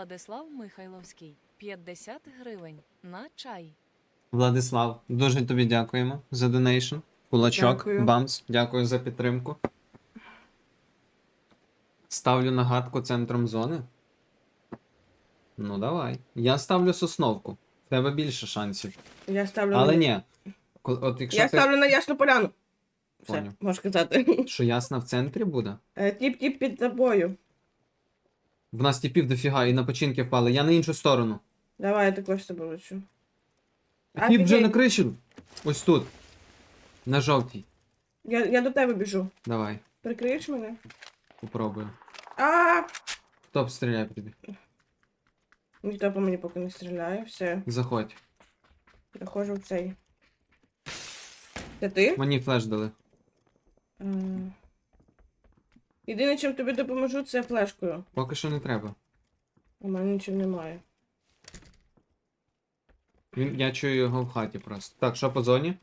Владислав Михайловський 50 гривень на чай. Владислав, дуже тобі дякуємо за донейшн. Кулачок, Дякую. бамс, дякую за підтримку. Ставлю нагадку центром зони. Ну, давай. Я ставлю сосновку. В тебе більше шансів. Я ставлю Але на... ні. От якщо Я ти... ставлю на ясну поляну. Все, можеш сказати. Що ясна в центрі буде? Е, Тіп-тіп під тобою. В нас тіпів дофіга і на починки впали. Я на іншу сторону. Давай, я також тобою лечу. Тіп вже на криші. Ось тут. На жовтій. Я, я до тебе біжу. Давай, Прикриєш мене? попробую. А, Хто стріляє по тобі? ніхто по мені поки не стріляє. Все, Заходь. заходжу в цей. Це ти? Мені флеш дали. Єдине, чим тобі допоможу, це флешкою. Поки що не треба. У мене нічого немає. Він, я чую його в хаті просто. Так, що по зоні?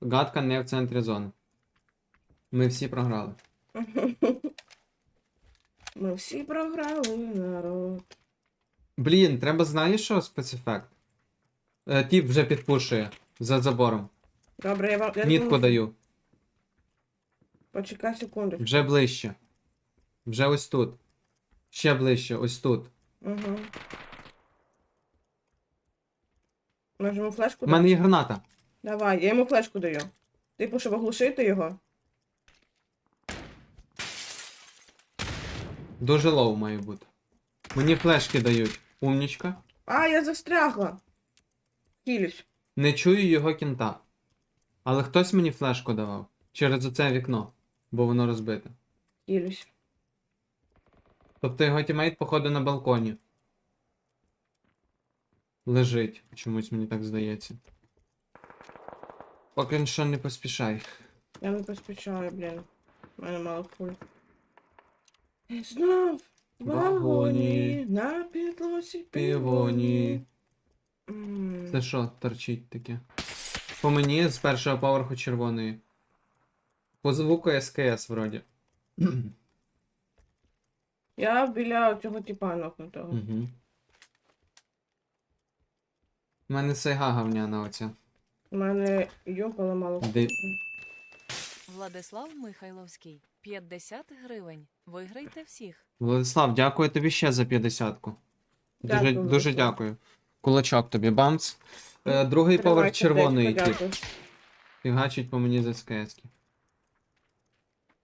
Гадка не в центрі зони. Ми всі програли. Ми всі програли народ. Блін, треба знаєш що спецефект? Е, тіп вже підпушує за забором. Добре, я вам. Я Мітку думаю- даю. Почекай секунду. Вже ближче. Вже ось тут. Ще ближче, ось тут. Угу. Нажму флешку. У мене є граната. Давай, я йому флешку даю. Типу, щоб оглушити його. Дуже лоу має бути. Мені флешки дають. Умнічка. А, я застрягла. Кілюсь. Не чую його кінта. Але хтось мені флешку давав. Через оце вікно. Бо воно розбите. Кілюсь. Тобто його тімейт, походу, на балконі. Лежить. Чомусь мені так здається. Поки що не поспішай. Я не поспішаю, блін. У мене мало пуль. І Знов в Вагоні. на підлозі Півоні. Це що торчить таке? По мені з першого поверху червоної. По звуку СКС вроді. Я біля цього типа нокнутого. Угу. У мене сайга говняна оця. У мене юпало мало. Де- Владислав Михайловський 50 гривень. Виграйте всіх. Владислав, дякую тобі ще за 50-ку. Дуже, Дякую, дуже Владислав. дякую. Кулачок тобі, бамц. Е, другий поверх тип. дякую. Фігачить по мені з СКС.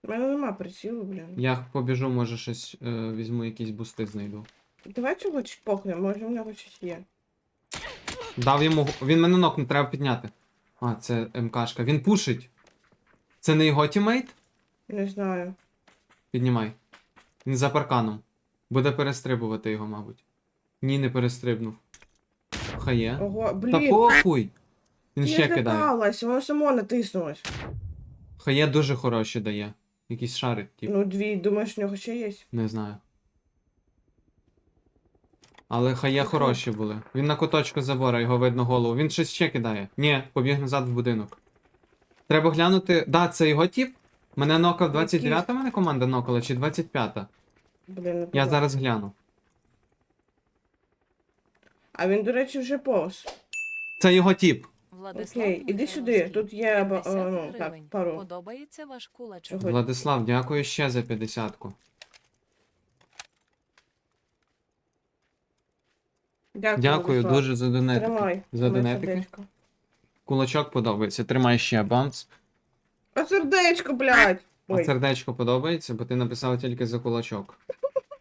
У мене нема прицілу, блін. Я побіжу, може щось е, візьму, якісь бусти знайду. Давай цього чпохнемо, може в нього щось є. Дав йому. г- Він мене нокнув, треба підняти. А, це МКшка. Він пушить. Це не його тімейт? Не знаю. Піднімай. Він за парканом. Буде перестрибувати його, мабуть. Ні, не перестрибнув. Хає. Ого, Та блін. похуй! Він Я ще кидає. злякалась, воно само натиснулось. Хає дуже хороші дає. Якісь шари, тип. Ну, дві, думаєш, в нього ще є? Не знаю. Але хає Ага. хороші були. Він на куточку забора, його видно голову. Він щось ще кидає. Ні, побіг назад в будинок. Треба глянути. Да, це його тіп? Мене нокав 29-та мене команда нокала чи 25-та? Блін, не Я зараз гляну. А він, до речі, вже повз. Це його тіп. Владислав Окей, іди сюди. Тут є ба- 50 ну, так, пару. Подобається ваш кулачок. Владислав, дякую ще за 50-ку. Дякую, Дякую Владислав. дуже за донетики. Тримай. За тримай донетики? сердечко. Кулачок подобається. Тримай ще бамс. А сердечко, блядь! А Ой, сердечко подобається, бо ти написав тільки за кулачок.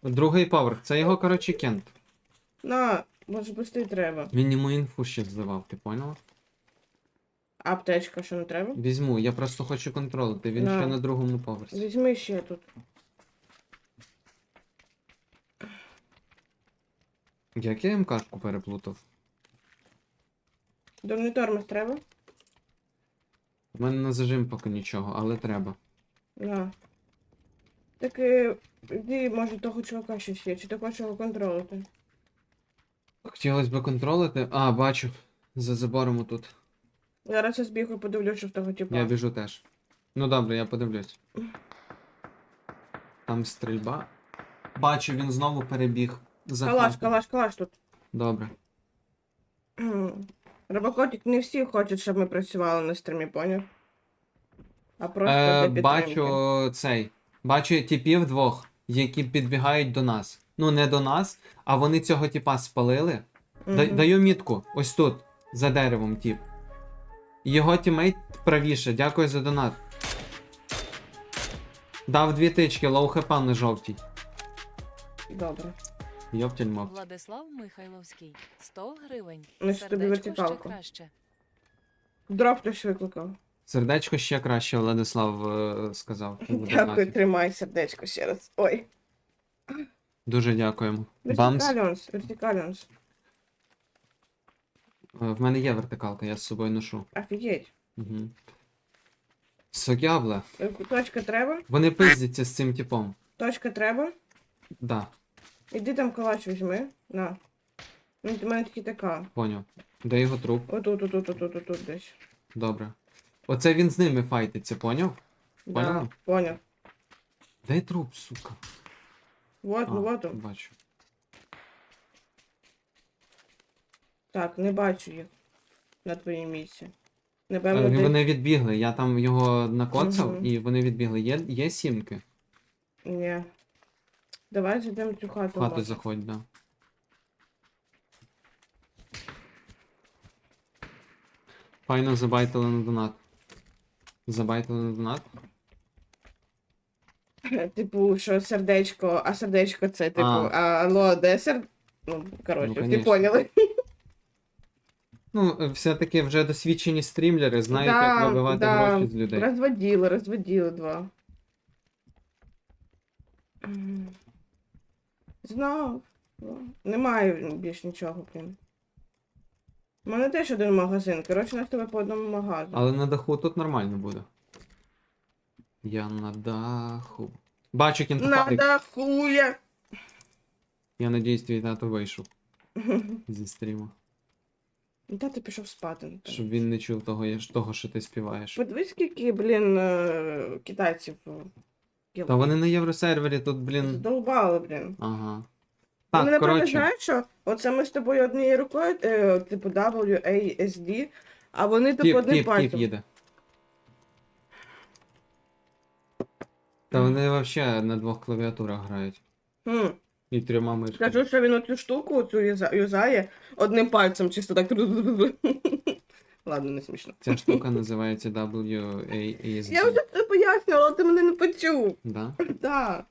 Другий поверх, це його, коротше, кент. на, може пусти треба. Він йому інфу ще зливав, ти поняла? А Аптечка, що не треба? Візьму, я просто хочу контролити, він На. ще на другому поверсі. Візьми ще тут. Як я МКшку переплутав? Дурний тормоз треба? У мене на зажим поки нічого, але треба. На. Так, е, іди, може, того чувака щось є, чи ти хочеш його контролити? Хотілося б контролити. А, бачу. За забором тут. Зараз я збігу і подивлюсь, що в того типа. Я біжу теж. Ну добре, я подивлюсь. Там стрільба. Бачу, він знову перебіг. за Калаш, хату. калаш, калаш тут. Добре. Робокотик, не всі хочуть, щоб ми працювали на стрімі, поняв? А просто Е, для бачу цей. Бачу типів двох, які підбігають до нас. Ну, не до нас, а вони цього типа спалили. Да- Мгм. Даю мітку, ось тут, за деревом, тип. Його тімейт правіше, дякую за донат. Дав дві тички, лоу хп на жовтій. Добре. Йоптіль мов. Владислав Михайловський 100 гривень. Ну, що тобі Сердечко ще вертикалку. краще. Дроп хтось викликав. Сердечко ще краще, Владислав е, сказав. у Дякую, донаті. тримай сердечко ще раз. Ой. Дуже дякуємо. Бамс. Вертикаліонс, вертикаліонс. Е, В мене є вертикалка, я з собою ношу. Офігеть. Угу. Сокябле. Е, Точка треба? Вони пиздяться з цим типом. Точка треба? Да, Іди там калач візьми. На. У мене тільки така. поняв. Де його труп? Отут, отут, отут, отут десь. Добре. Оце він з ними файтиться, поняв? Да, Поняла? поняв. Де труп, сука? Вот, А, ну вот он. бачу. Так, не бачу їх на твоїй місці. Е, Напевно, десь... Вони відбігли, я там його накоцав, Мгм. і вони відбігли. Є, є сімки. Ні. Давай зайдемо в цю В хату. хату може. заходь, да. Файно забайтили на донат. Забайтили на донат. Типу, що сердечко, а сердечко це, типу, А. а, алло, де сер... Ну, коротше, Ну, конечно. поняли. Ну, е, все-таки вже досвідчені стрімлери знають, як вибивати да. гроші з людей. Розводіли, розводіли два. М. Знов. Ну, Немає більш нічого, блін. У мене теж один магазин. Коротше, у нас тебе по одному магазину. Але на даху тут нормально буде. Я на даху. Бачу кінтофарик. Надахуя! Я надіюсь, твій тато вийшов зі стріму. Та ти пішов спати. напевно. Щоб він не чув того, я- того що ти співаєш. Подивись, скільки, блін, е, китайців. е. Та вони на євросервері тут, блін. Здолбали, блін. Ага. Вони, Так, напевно, коротше. знають, що оце ми з тобою однією рукою, е, типу WASD, а вони типу Тіп, одним тіп, тіп пальцем. їде. Та вони взагалі на двох клавіатурах грають. Хм. І трьома мишками. Кажу, що він оцю штуку оцю юза- юзає одним пальцем, чисто так. Ладно, не смішно. Ця штука називається WASD. Я вже це пояснювала, ти мене не почув. Да? Так.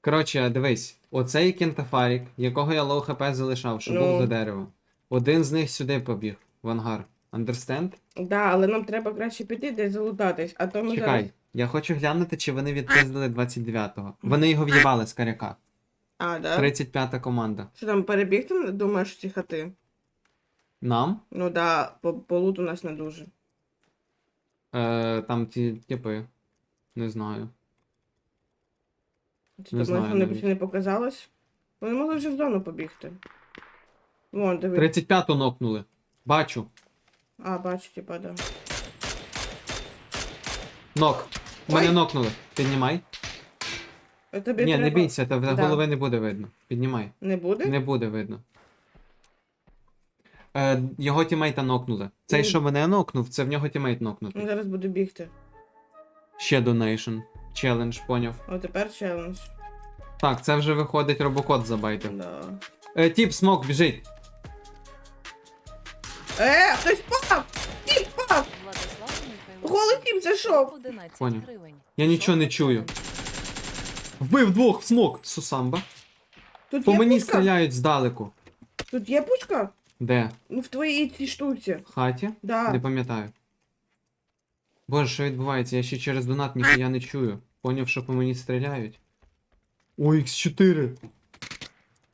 Коротше, дивись, оцей кентафарік, якого я лоу хп залишав, що Ну. був за дерево. Один з них сюди побіг, в ангар. Understand? Да, але нам треба краще піти десь залутатись, а то ми Чекай, зараз. я хочу глянути, чи вони відпиздили 29-го. Вони його в'їбали з каряка. А, да? 35-та команда. Що там перебігти, думаєш, ці хати? Нам? Ну да, по, по луту у нас не дуже. Е, там ті типи. Не знаю. Чи Не не знаю не, навіть. не показалось? Вони могли вже в зону побігти. Вон, диви. 35-ту нокнули. Бачу. А, бачу, типа, да. Нок. Мене Ой. нокнули. Піднімай. А Тобі Ні, треба... не бійся, та Да. голови не буде видно. Піднімай. Не буде? Не буде видно. Е, його тімейта нокнули. Цей, Ну. що мене нокнув, це в нього тімейт Ну, зараз буду бігти. Ще донейшн. Челендж, поняв. О, тепер челендж. Так, це вже виходить робокод забайтив. Да. Е, тіп, смок, біжить. Е, хтось пав! Тіп! Владислав Михайловський Голий тіп зайшов! 11 Поняв. гривень. Я нічого не чую. Вбив двох, смок. Сусамба. Тут По є мені пучка? стріляють здалеку. Тут є пучка? Де? Ну, в твоїй цій штуці. В хаті? Да. Не пам'ятаю. Боже, що відбувається? Я ще через донат ніхуя не чую. Поняв, що по мені стріляють. О, Х4.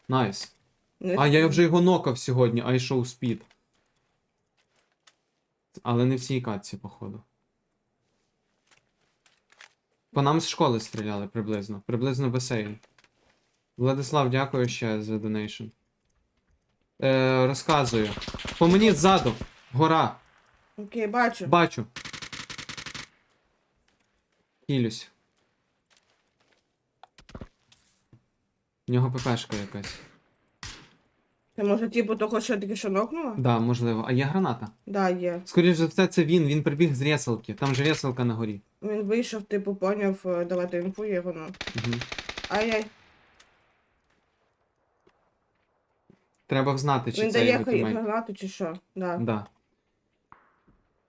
Найс. Не А, я вже його нокав сьогодні, I show speed. Але не в цій катці, походу. По нам з школи стріляли приблизно. Приблизно басейн. Владислав, дякую ще за донейшн. Е, розказую. По мені ззаду. Гора. Окей, бачу. Бачу. Хілюсь. В нього ППшка якась. Може, типу, того, що я тільки що нокнула? Да, можливо. А є граната. Да, є. Скоріше за все, це він. Він прибіг з рєсалки. Там же рєсалка на горі. Він вийшов, типу, поняв, е, давати інфу, є воно. Угу. Ай-яй. Треба взнати, чи Він це дає його хай тімейт. гранату чи що? Да. Да.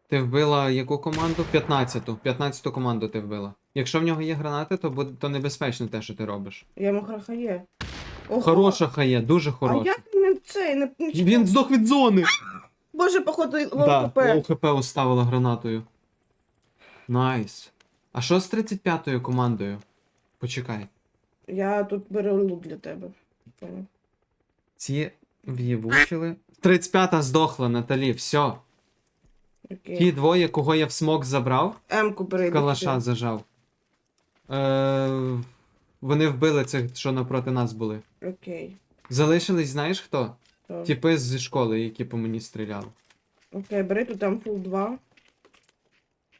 Ти вбила яку команду? 15-ту. 15-ту команду ти вбила. Якщо в нього є гранати, то буде то небезпечно те, що ти робиш. Я йому хахає. Ого. Хороша хає, дуже А хороша. як не цей, не, Він здох від зони! Боже, походу, Да, ЛП. лоу хп уставила гранатою. Найс. А що з 35-ю командою? Почекай. Я тут беру лут для тебе. Ці в'єбучили. 35-та здохла, Наталі, все. Окей. Ті двоє, кого я в смок забрав, М-ку калаша зажав. Е, вони вбили цих, що напроти нас були. Окей. Залишились, знаєш хто? То. Тіпи зі школи, які по мені стріляли. Окей, бери тут там фул 2.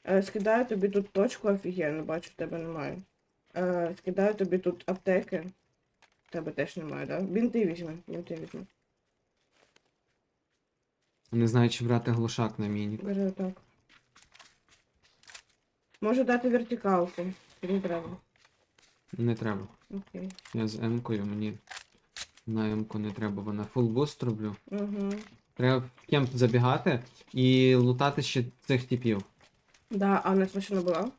Е, скидаю тобі тут точку офігенно, бачу, в тебе немає. Е, скидаю тобі тут аптеки. В тебе теж немає, да? Бінти візьми, бінти візьми. Не знаю, чи брати глушак на міні. Бери отак. Можу дати вертикалку. Не треба. Не треба. Окей. Я з М-кою, мені на М-ку не треба, вона фул буст роблю. Угу. Треба в кемп забігати і лутати ще цих типів. Да, а у нас машина була?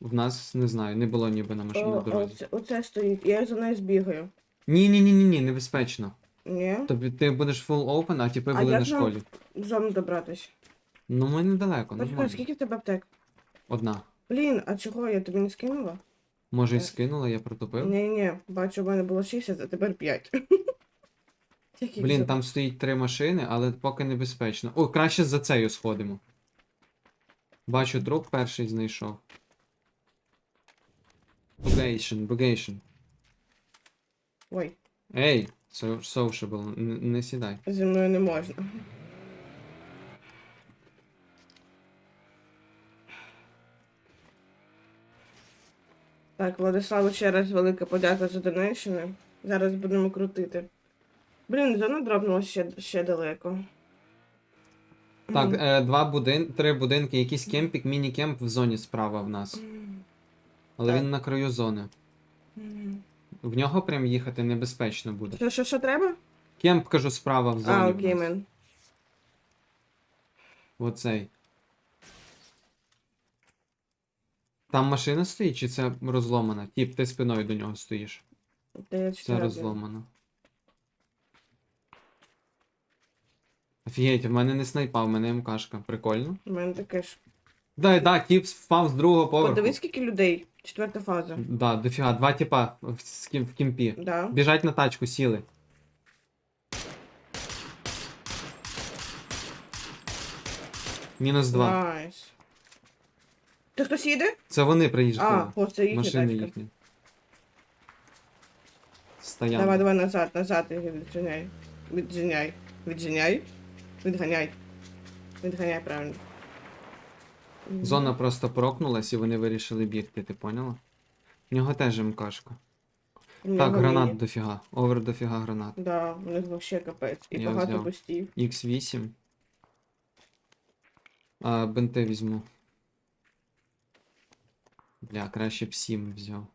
В нас не знаю, не було ніби на машині О, дорозі. оце, оце стоїть. Я за нею збігаю. Ні, ні, ні, ні, ні, небезпечно. Ні? Тобі ти будеш full open, а типи А були як на нам- школі. В зону добратись. Ну ми недалеко, Почекай, нормально. скільки в тебе аптек? Одна. Блін, а чого я тобі не скинула? Може й Е. скинула, я протопив. Ні, ні, бачу, у мене було 60, а тепер 5. Тільки Блін, там стоїть три машини, але поки небезпечно. О, краще за цею сходимо. Бачу, труп перший знайшов. Бугейшн, бугейшн. Ой, Ей, so- sociable, не сідай. зі мною не можна. Так, Владиславу ще раз велика подяка за донейшени. Зараз будемо крутити. Блін, зона дропнула ще, ще далеко. Так, е, два будин, три будинки, якийсь кемпік, міні-кемп в зоні справа в нас. Але Так. він на краю зони. В нього прям їхати небезпечно буде. Що, що, що треба? Кемп, кажу, справа в зоні. А, окей, мен. Оцей. Там машина стоїть, чи це розломана? Тіп, ти спиною до нього стоїш. Та я Це розломано. Офігеть, в мене не снайпа, в мене МКшка. Прикольно. У мене таке ж. Да, да, тіп впав з другого поверху. Подивись, скільки людей. Четверта фаза. Да, дофіга, два тіпа в, кім- в кімпі. Да. Біжать на тачку, сіли. Мінус два. Найс. Ти хтось їде? Це вони А, о, це їхня Машини тачка. їхні. Стоянка. Давай, давай назад, назад, віджиняй. Віджиняй. Віджиняй. Відганяй. Відганяй, правильно. Зона просто прокнулась і вони вирішили бігти, ти поняла? В нього теж МКшка. У Так, нього гранат міні. дофіга. Овер дофіга гранат. Да, у них вообще капець. І Я багато взяв. бустів. Х8. А, бенте візьму. Бля, краще б 7 взяв.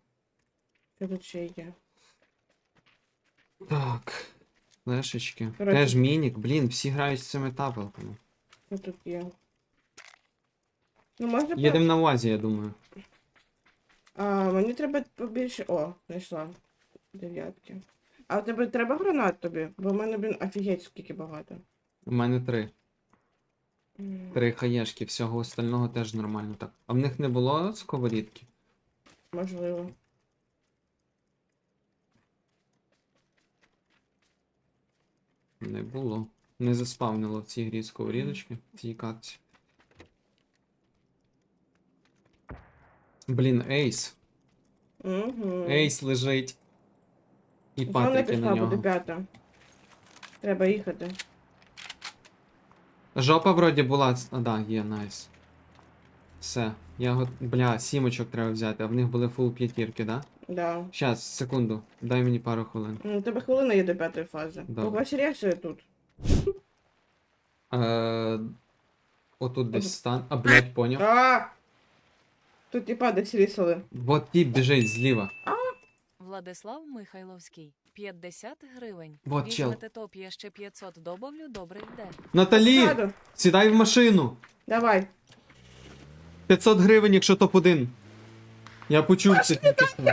Ще є? Так. Флешечки. Коротше. Теж мінік. Блін, всі грають з цими табелками. Що тут є? Ну, можна Їдемо на УАЗі, я думаю. А, мені треба побільше. О, знайшла. Дев'ятки. А тебе треба гранат тобі? Бо в мене, блін, офігеть, скільки багато. У мене три. Три хаєшки, всього остального теж нормально так. А в них не було сковорідки? Можливо. Не було. Не заспавнило в цій грі сковорідочки, в цій катці. Блін, ейс. Угу. Ейс лежить. І пішла, на буде нього. п'ята. Треба їхати. Жопа вроді була. А, да, є, найс. Все. Я го... Бля, сімочок треба взяти, а в них були фул п'ятірки, да? Да. Щас, секунду. Дай мені пару хвилин. Ну, у тебе хвилина є до п'ятої фази. Добре. Когось реакція тут. Е... Отут десь стан. А, блядь, поняв. А! Тут типа десь рісали. Вот тіп біжить зліва. Владислав Михайловський 50 гривень. Вот чел. Візьмете топ, я ще 500 добавлю, добре йде. Наталі! Сяду. Сідай в машину! Давай. 500 гривень, якщо топ-1. Я почув це тільки що.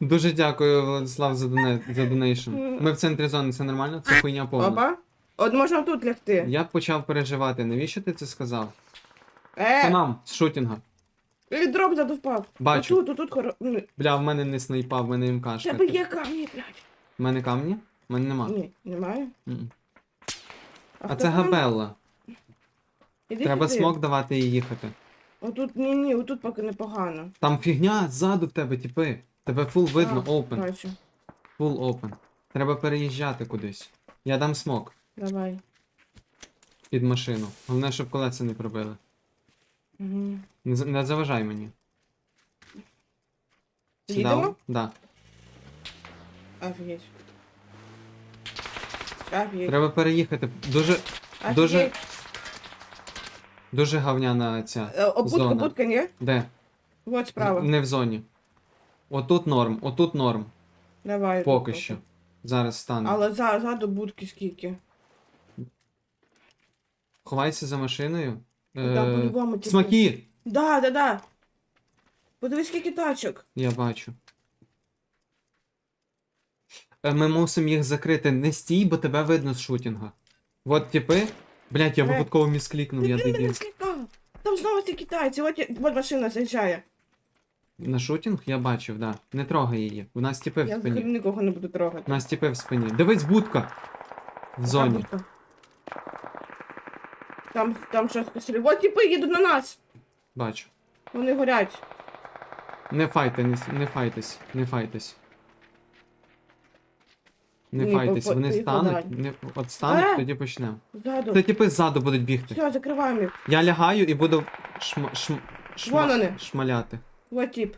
Дуже дякую, Владислав, за, доне... за донейшн. Ми в центрі зони, це нормально? Це хуйня повна. Опа. От можна тут лягти. Я почав переживати. Навіщо ти це сказав? По Е! нам, з шутінга. І дроп ззаду впав. Бачу. Тут, тут, тут хоро... Ну, Бля, в мене не снайпа, в мене в МКшка. тебе є камні, блядь. В мене камні? В мене нема. Ні, немає. М-м. А хто це там? габелла. Іди Треба сюди. смок давати і їхати. Отут, ні, ні, отут поки непогано. Там фігня ззаду в тебе, типи. Тебе фул видно, А, open. Бачу. Full open. Треба переїжджати кудись. Я дам смок Давай. під машину. Головне, щоб колеса не пробили. Угу. Не, за- не заважай мені. Їдемо? Да. Офігеть. Офігеть. Треба переїхати. Дуже, Офігеть. дуже- дуже гавняна ця. Е, Обудка, зона. обудка, ні? Де? Вот справа. Не в зоні. Отут норм, отут норм. Давай. Поки тут, що. Зараз стане. Але за, ззаду будки скільки. Ховайся за машиною. Е, по-любому, типу. смаки! Да, да, да. Подивись, скільки тачок. Я бачу. Е, Ми мусимо їх закрити. Не стій, бо тебе видно з шутінга. От типи. Блять, я Е. випадково місклікнув, я Ти дебіл. Там знову ці китайці, от, я- от машина заїжджає. На шутінг я бачив, да. Не трогай її. У нас тіпи в Я спині. взагалі нікого не буду У трогати. нас тіпи в спині. Дивись, будка! В зоні. Там, там щось постріли. От типи їдуть на нас. Бачу. Вони горять. Не файте, не, не файтесь, не файтесь. Не Ні, файтесь, по- по- вони поїхали стануть, не, от стануть, Е! тоді почнемо. Ззаду. Це типи ззаду будуть бігти. Все, закриваємо їх. Я лягаю і буду шм, шм, шма- Вон вони. шмаляти. Вот тип.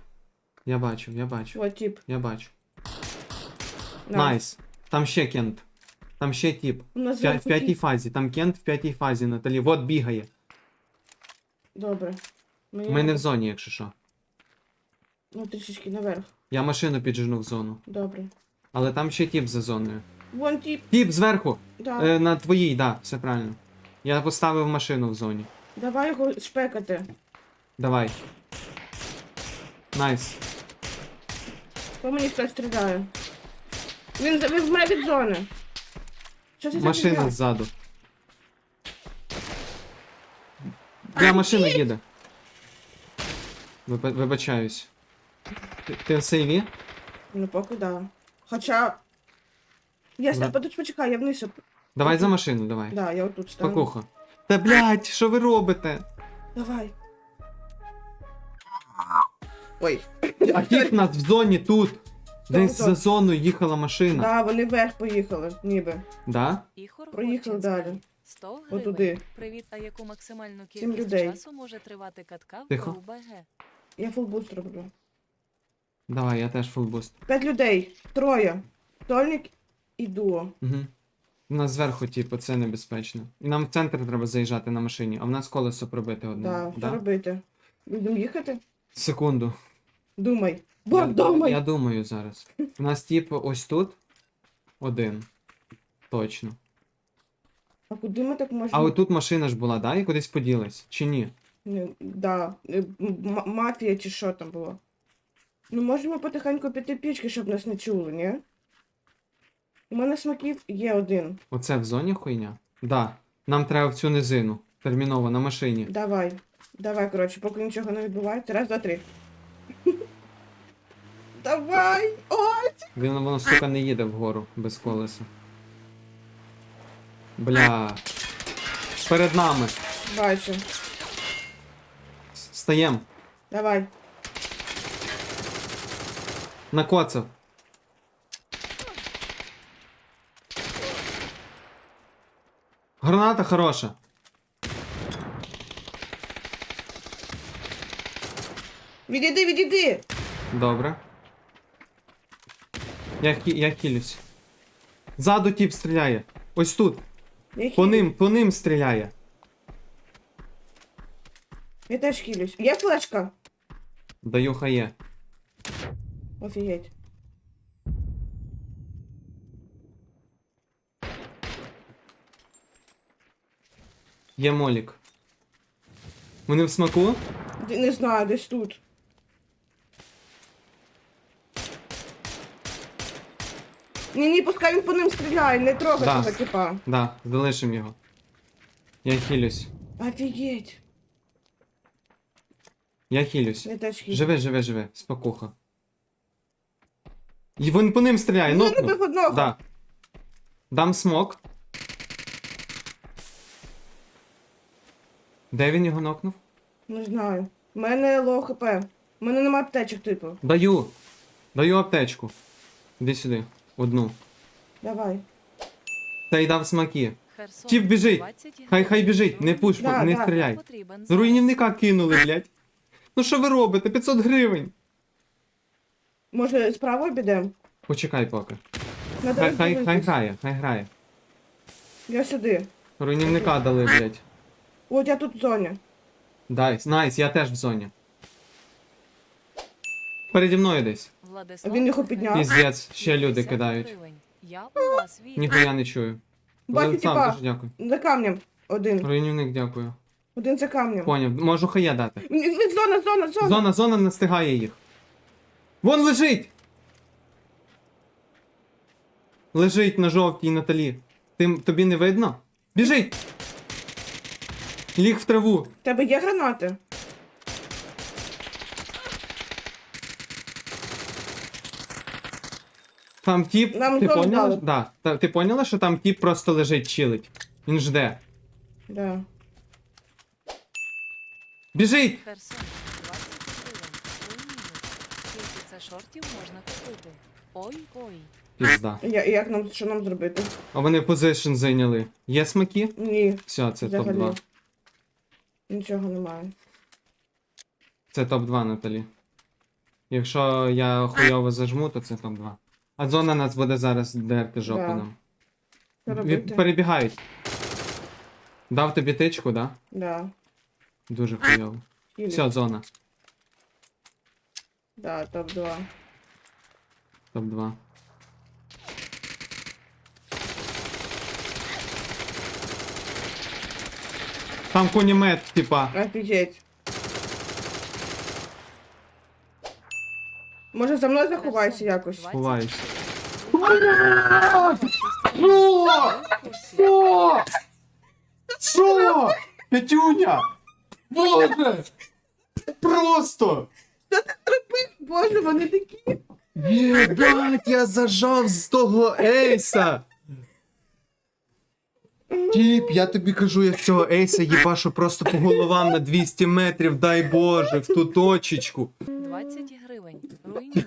Я бачу, я бачу, Вот тип. я бачу. На. Найс. Там ще кент. Там ще тип. У нас В, пя- в зверху п'ятій тип. фазі. Там кент в п'ятій фазі, Наталі. Вот бігає. Добре. Мені Ми не в зоні, якщо що. Ну, трішечки наверх. Я машину піджену в зону. Добре. Але там ще тип за зоною. Вон тип. Тип зверху! Да. Е, на твоїй, да, все правильно. Я поставив машину в зоні. Давай його шпекати. Давай. Найс. По мені хтось стріляє. Він, він вмре від зони. Що це за Машина фігня? ззаду. Бля, машина їде. Виба- Вибачаюсь. Ти, ти в сейві? Ну, поки да. Хоча... Я ста... Тут почекай, я вниз. оп- Давай за машину, давай. Да, я отут стану. Спокуха. Та блядь, що ви робите? Давай. Ой. А їх нас в зоні тут. Десь за зоною їхала машина. Да, вони вверх поїхали, ніби. Да? Ігор Проїхали далі. 100 гривень. Отуди. Привіт, а яку максимальну кількість людей. часу може тривати катка в Тихо. УБГ? Я фулбуст роблю. Давай, я теж фулбуст. П'ять людей. Троє. Тольник і дуо. Угу. У нас зверху, типу, це небезпечно. І нам в центр треба заїжджати на машині, а в нас колесо пробити одне. Да, що робити? Будемо їхати? Секунду. Думай. Бо я, думай! я думаю зараз. У нас, типу, ось тут один. Точно. А куди ми так можемо? А отут машина ж була, да? І кудись поділась? Чи ні? Да. е, мафія чи що там було. Ну, можемо потихеньку піти пічки, щоб нас не чули, ні? У мене смаків є один. Оце в зоні хуйня? Да. Нам треба в цю низину. Терміново на машині. Давай. Давай, коротше, поки нічого не відбувається. Раз, два, три. Давай! Ой! Він воно, сука, не їде вгору без колеса. Бля. Перед нами. Бачу. С- Стаєм. Давай. Накоцав. Граната хороша. Відійди, відійди! Добре. Я, хі- я хилюсь. Ззаду тіп стріляє. Ось тут. Я По ним, по ним стріляє. Я теж хилюсь. Є флешка? Даю хає. Офігеть. Є молік. Вони в смаку? Д- Не знаю, десь тут. Ні, ні, пускай він по ним стріляє, не трогай Да. того типа. Да, залишим його. Я хилюсь. Офігеть. Я хилюсь. Я теж хилюсь. Живе, живе, живе. Спокуха. І він по ним стріляє, Ну, нокнув. одного. Да. Дам смок. Де він його нокнув? Не знаю. У мене лоу хп. У мене немає аптечок, типу. Даю. Даю аптечку. Іди сюди. Одну. Давай. Та й дав смаки. Херсон. Тіп біжить. 20 Хай хай біжить, не пуш, Да, не да. стріляй. З руйнівника кинули, блядь. Ну що ви робите? 500 гривень. Може, справа підемо? Почекай поки. Надо Хай, хай, хай роздивитись. грає, хай грає. Я сюди. Руйнівника дали, блядь. От я тут в зоні. Дай, найс, я теж в зоні. Переді мною десь. Владислав Він його підняв. Піздець, ще люди 50 кидають. гривень. Я у вас вірю. Ніхуя не чую. Бачу, Владислав, типа. дуже дякую. За камнем. Один. Руйнівник, дякую. Один за камнем. Поняв. Можу хая дати. Зона, зона, зона. Зона, зона настигає їх. Вон лежить! Лежить на жовтій Наталі. Ти, тобі не видно? Біжить! Ліг в траву. В Тебе є гранати? Там тіп. Нам ти поняла? Да. Ти поняла, що там тіп просто лежить, чилить. Він жде. Да. Біжить! Херсон. 20 гривень. Руйнівник. Скільки це шортів можна купити? Ой-ой. Пізда. Я, як нам, що нам зробити? А вони позишн зайняли. Є смаки? Ні, Все, це взагалі. топ-2. Нічого немає. Це топ-2, Наталі. Якщо я хуйово зажму, то це топ-2. А зона нас буде зараз дерти жопу Да. нам. Що Ві- робити? Перебігають. Дав тобі тичку, да? Да. Дуже хуйово. Хілі. Все, зона. Да, топ-2. Топ-2. Там кунімет, типа. Офігеть. Може за мною заховайся якось? Ховаюсь. Що? Що? Петюня! Боже! Просто! Боже, вони такі. Єбать, я зажав з того ейса! Тіп, я тобі кажу, я з цього ейса їбашу просто по головам на 200 метрів, дай Боже, в ту точечку. 20 гривень. Руйнівник.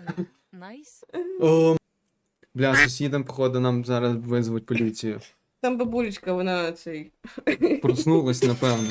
Найс. О, бля, сусідам, походу, нам зараз визвуть поліцію. Там бабулечка, вона цей. Проснулась, напевно.